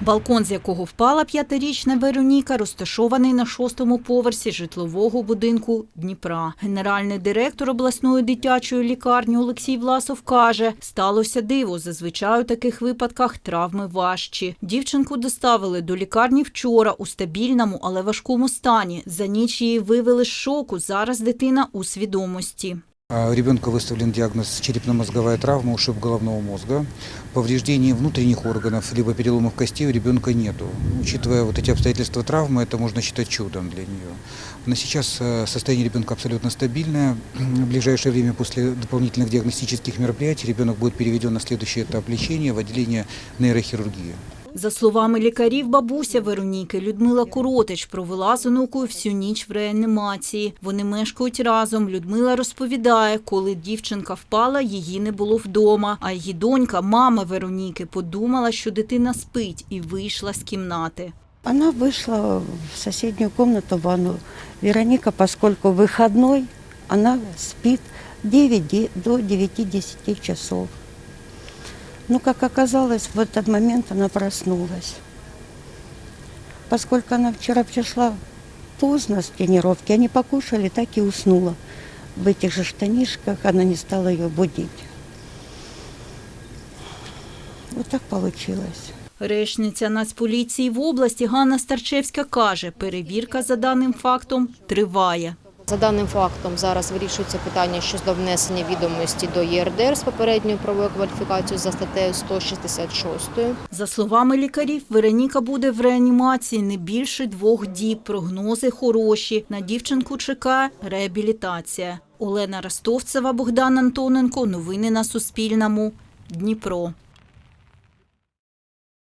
Балкон, з якого впала п'ятирічна Вероніка, розташований на шостому поверсі житлового будинку Дніпра. Генеральний директор обласної дитячої лікарні Олексій Власов каже, сталося диво. Зазвичай у таких випадках травми важчі. Дівчинку доставили до лікарні вчора у стабільному, але важкому стані. За ніч її вивели з шоку. Зараз дитина у свідомості. А У ребенка выставлен диагноз черепно-мозговая травма, ушиб головного мозга. Повреждений внутренних органов, либо переломов костей у ребенка нету. Учитывая вот эти обстоятельства травмы, это можно считать чудом для нее. Но сейчас э, состояние ребенка абсолютно стабильное. В ближайшее время после дополнительных диагностических мероприятий ребенок будет переведен на следующий этап лечения в отделение нейрохирургии. За словами лікарів, бабуся Вероніки Людмила Коротич провела з онукою всю ніч в реанімації. Вони мешкають разом. Людмила розповідає, коли дівчинка впала, її не було вдома. А її донька, мама Вероніки, подумала, що дитина спить, і вийшла з кімнати. Она вышла в соседнюю комнату, в ванну. Вероника, поскольку выходной, она спит 9 до 9-10 часов. Но, как оказалось, в этот момент она проснулась. Поскольку она вчера пришла поздно с тренировки, они покушали, так и уснула. В этих же штанишках она не стала ее будить. Вот так получилось. Речниця Нацполіції в області Ганна Старчевська каже, перевірка за даним фактом триває. За даним фактом зараз вирішується питання щодо внесення відомості до ЄРДР з попередньою правовою кваліфікацією за статтею 166. За словами лікарів, Вероніка буде в реанімації не більше двох діб. Прогнози хороші. На дівчинку чекає реабілітація. Олена Ростовцева, Богдан Антоненко. Новини на Суспільному. Дніпро.